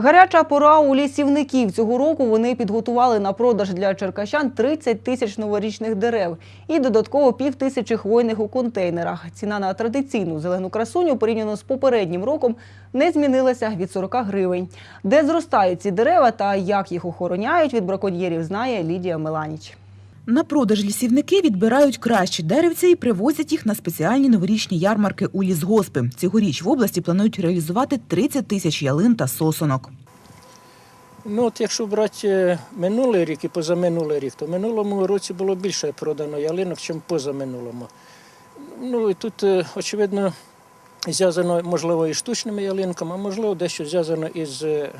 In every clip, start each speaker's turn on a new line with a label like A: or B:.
A: Гаряча пора у лісівників. Цього року вони підготували на продаж для черкащан 30 тисяч новорічних дерев і додатково пів тисячі хвойних у контейнерах. Ціна на традиційну зелену красуню порівняно з попереднім роком не змінилася від 40 гривень. Де зростають ці дерева та як їх охороняють від браконьєрів, знає Лідія Меланіч.
B: На продаж лісівники відбирають кращі деревця і привозять їх на спеціальні новорічні ярмарки у лісгоспи. Цьогоріч в області планують реалізувати 30 тисяч ялин та сосонок.
C: Ну, от якщо брати е, минулий рік і позаминулий рік, то минулому році було більше продано ялинок, ніж позаминулому. Ну і тут, е, очевидно, зв'язано, можливо, і штучними ялинками, а можливо, дещо зв'язано із е,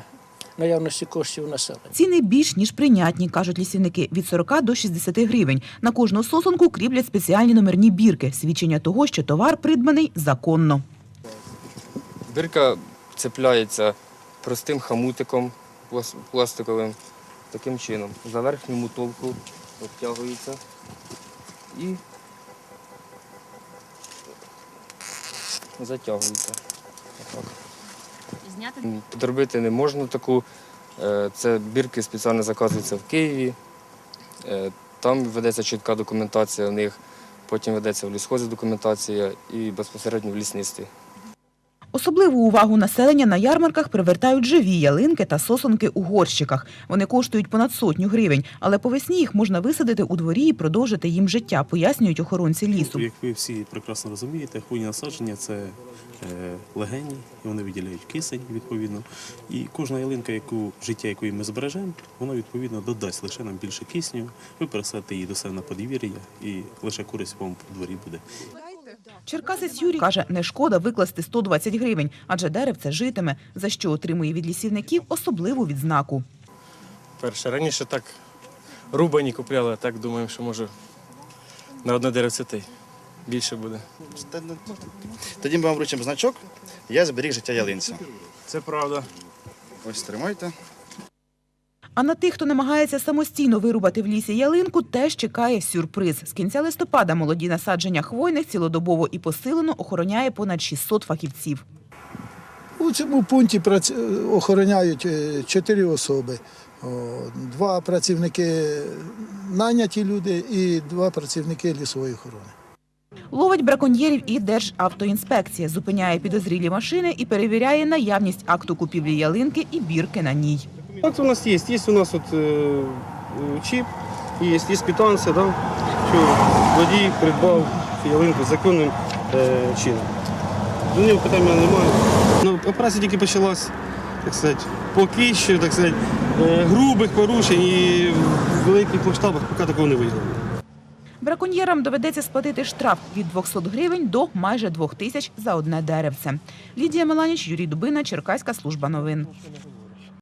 C: наявності коштів населення.
B: Ціни більш ніж прийнятні, кажуть лісівники, від 40 до 60 гривень. На кожну сосонку кріплять спеціальні номерні бірки, свідчення того, що товар придбаний законно.
D: Бірка цепляється простим хамутиком пластиковим, таким чином. За верхню мотовку обтягується і затягується. Отак.
E: Зняти
D: Підробити не можна таку. Е, Це бірки спеціально заказуються в Києві. Е, Там ведеться чітка документація в них, потім ведеться в лісхозі документація і безпосередньо в лісництві.
B: Особливу увагу населення на ярмарках привертають живі ялинки та сосонки у горщиках. Вони коштують понад сотню гривень, але по весні їх можна висадити у дворі і продовжити їм життя, пояснюють охоронці лісу.
F: Як ви всі прекрасно розумієте, хвойні насадження це е, легені, і вони виділяють кисень відповідно. І кожна ялинка, яку життя якої ми збережемо, вона відповідно додасть лише нам більше кисню. Ви пересадите її до себе на подвір'я, і лише користь вам у дворі буде.
B: Черкасець Юрій каже, не шкода викласти 120 гривень, адже деревце житиме, за що отримує від лісівників особливу відзнаку.
G: Перше, раніше так рубані купляли, а так думаємо, що може на одне деревце те більше буде.
H: Тоді ми вам вручимо значок Я зберіг життя ялинця.
G: Це правда.
H: Ось тримайте.
B: А на тих, хто намагається самостійно вирубати в лісі ялинку, теж чекає сюрприз. З кінця листопада молоді насадження хвойних цілодобово і посилено охороняє понад 600 фахівців.
I: У цьому пункті охороняють е, чотири особи. Два працівники наняті люди і два працівники лісової охорони.
B: Ловить браконьєрів і Державтоінспекція, зупиняє підозрілі машини і перевіряє наявність акту купівлі ялинки і бірки на ній.
J: Вот у нас есть, есть у нас вот э, э, чип, есть, есть квитанція, да, що водій придбав ялинку законним е, чином. До нього питань немає. Ну, операція тільки почалась, так сказати, поки що, так сказати, е, грубих порушень і в великих масштабах поки такого не виявлено.
B: Браконьєрам доведеться сплатити штраф від 200 гривень до майже 2 тисяч за одне деревце. Лідія Меланіч, Юрій Дубина, Черкаська служба новин.